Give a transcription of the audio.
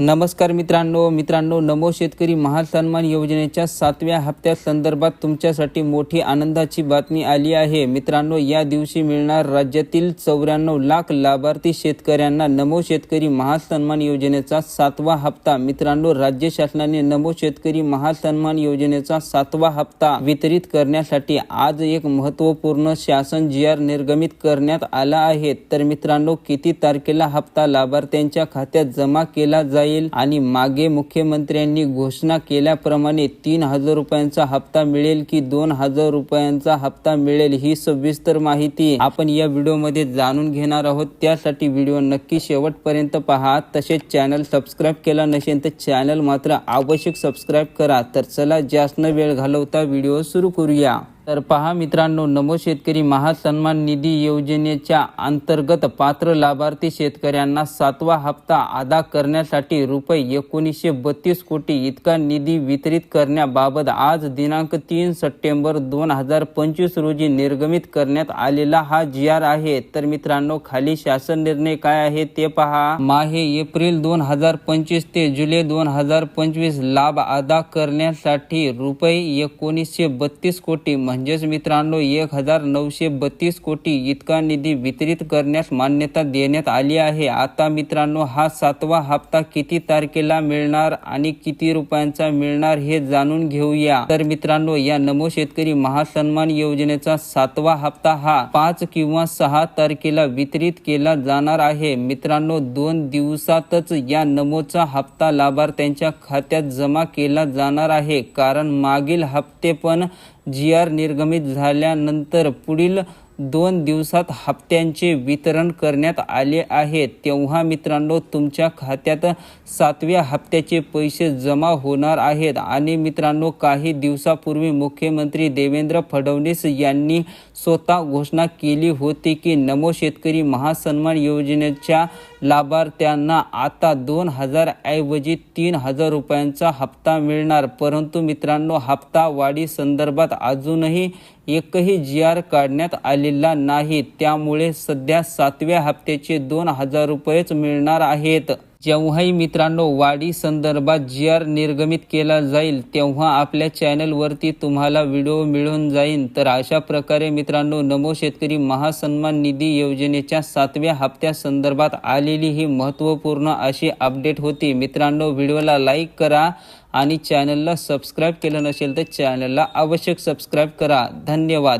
नमस्कार मित्रांनो मित्रांनो नमो शेतकरी महासन्मान योजनेच्या सातव्या हप्त्या संदर्भात तुमच्यासाठी मोठी आनंदाची बातमी आली आहे. मित्रांनो या दिवशी मिळणार राज्यातील चौऱ्याण्णव लाख लाभार्थी शेतकऱ्यांना नमो शेतकरी महासन्मान योजनेचा सातवा हप्ता. मित्रांनो राज्य शासनाने नमो शेतकरी महासन्मान योजनेचा सातवा हप्ता वितरित करण्यासाठी आज एक महत्त्वपूर्ण शासन जी आर निर्गमित करण्यात आला आहे. तर मित्रांनो किती तारखेला हप्ता लाभार्थ्यांच्या खात्यात जमा केला जाईल? आणि मागे मुख्यमंत्र्यांनी घोषणा केल्याप्रमाणे तीन हजार रुपयांचा हप्ता मिळेल की दोन हजार रुपयांचा हप्ता मिळेल ही सविस्तर माहिती आपण या व्हिडिओमध्ये जाणून घेणार आहोत. त्यासाठी व्हिडिओ नक्की शेवटपर्यंत पहा. तसेच चॅनल सबस्क्राईब केला नसेल तर चॅनल मात्र आवश्यक सबस्क्राईब करा. तर चला जास्त वेळ घालवता व्हिडिओ सुरू करूया. तर पहा मित्रांनो नमो शेतकरी महासन्मान निधी योजनेच्या अंतर्गत पात्र लाभार्थी शेतकऱ्यांना सातवा हप्ता अदा करण्यासाठी रुपये एकोणीसशे बत्तीस कोटी इतका निधी वितरित करण्याबाबत आज दिनांक तीन सप्टेंबर दोन हजार पंचवीस रोजी निर्गमित करण्यात आलेला हा जी आर आहे. तर मित्रांनो खाली शासन निर्णय काय आहे ते पहा. माहे एप्रिल दोन हजार पंचवीस ते जुलै दोन हजार पंचवीस लाभ अदा करण्यासाठी रुपये एकोणीसशे बत्तीस कोटी म्हणजे म्हणजेच मित्रांनो एक हजार नऊशे बत्तीस कोटी इतका निधी वितरित करण्यास मान्यता देण्यात आली आहे. आता मित्रांनो हा सातवा हप्ता किती तारखेला मिळणार आणि किती रुपयांचा मिळणार हे जाणून घेऊया. तर मित्रांनो या नमो शेतकरी महासन्मान योजनेचा सातवा हप्ता हा पाच किंवा सहा तारखेला वितरित केला जाणार आहे. मित्रांनो दोन दिवसातच या नमोचा हप्ता लाभार्थ्यांच्या खात्यात जमा केला जाणार आहे. कारण मागील हप्ते पण जी आर निर्गमित झाल्यानंतर पुढील दोन दिवसात हप्त्यांचे वितरण करण्यात आले आहे. तेव्हा मित्रांनो तुमच्या खात्यात सातव्या हप्त्याचे पैसे जमा होणार आहेत. आणि मित्रांनो काही दिवसापूर्वी मुख्यमंत्री देवेंद्र फडणवीस यांनी स्वतः घोषणा केली होती की नमो शेतकरी महासन्मान योजनेच्या लाभार्थ्यांना आता दोन हजार ऐवजी तीन हजार रुपयांचा हप्ता मिळणार. परंतु मित्रांनो हप्ता वाढी संदर्भात अजूनही एकही जी आर काढण्यात आले आलेला नाही. त्यामुळे सध्या सातव्या हप्त्याचे दोन हजार रुपयेच मिळणार आहेत. जेव्हाही मित्रांनो वाढी संदर्भात जी आर निर्गमित केला जाईल तेव्हा आपल्या चॅनलवरती तुम्हाला व्हिडिओ मिळून जाईल तर अशा प्रकारे मित्रांनो नमो शेतकरी महासन्मान निधी योजनेच्या सातव्या हप्त्या संदर्भात आलेली ही महत्त्वपूर्ण अशी अपडेट होती. मित्रांनो व्हिडिओला लाईक करा आणि चॅनलला सबस्क्राईब केलं नसेल तर चॅनलला आवश्यक सबस्क्राईब करा. धन्यवाद.